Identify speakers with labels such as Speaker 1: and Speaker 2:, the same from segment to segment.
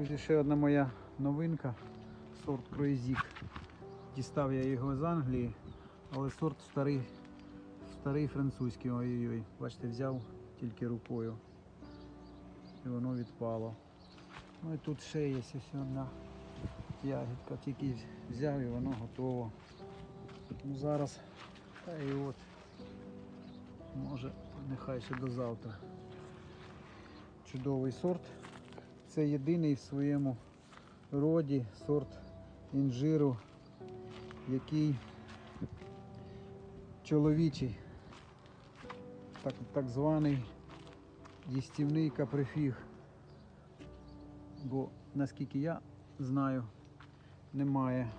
Speaker 1: Друзі, ще одна моя новинка. Сорт Круїзік. Дістав я його з Англії, але сорт старий, старий французький. Ой-ой-ой. Бачите, взяв тільки рукою. І воно відпало. Ну і тут ще є ось одна ягідка. Тільки взяв і воно готово. Ну зараз. Та і от. Може, нехай ще до завтра. Чудовий сорт. Це єдиний в своєму роді сорт інжиру, який чоловічий, так, так званий їстівний каприфіг. Бо наскільки я знаю, немає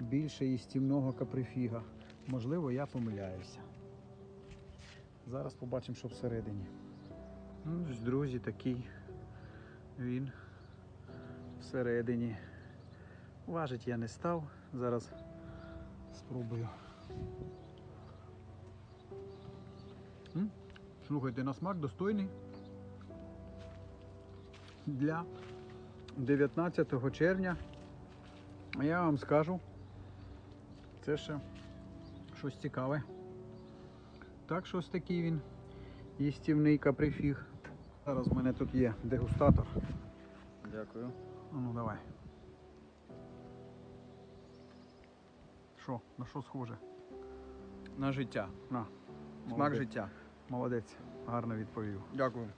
Speaker 1: більше їстівного каприфіга. Можливо, я помиляюся. Зараз побачимо, що всередині. Ну, друзі, такий він всередині. Важить я не став. Зараз спробую. Слухайте, на смак достойний. Для 19 червня. Я вам скажу, це ще щось цікаве. Так що ось такий він їстівний каприфіг. Зараз в мене тут є дегустатор.
Speaker 2: Дякую.
Speaker 1: Ну давай. Що, на що схоже?
Speaker 2: На життя.
Speaker 1: На.
Speaker 2: Смак
Speaker 1: молодець.
Speaker 2: життя.
Speaker 1: Молодець, гарно відповів.
Speaker 2: Дякую.